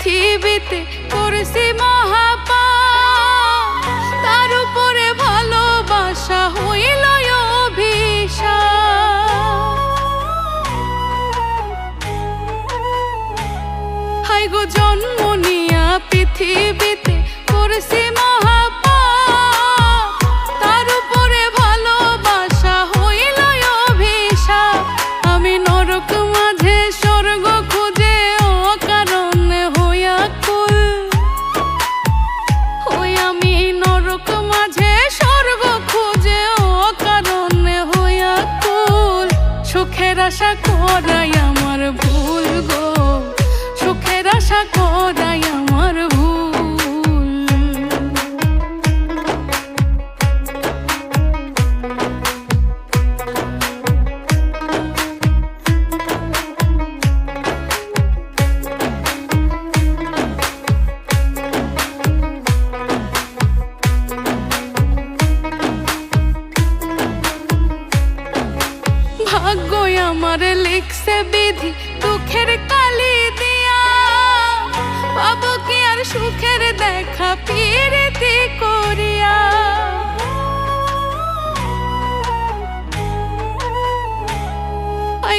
পৃথিবীতে করেছি তার উপরে ভালোবাসা হইল হাই গো জন্ম নিয়া পৃথিবীতে করেছি মহাপা আশা করাই আমার ভুল গো। সুখের আশা করাই আমার ভাগ্য আমার লিখছে বিধি, দুঃখের কালি দিয়া। পাবো কি আর সুখের দেখা পিরিতি করিয়া? আই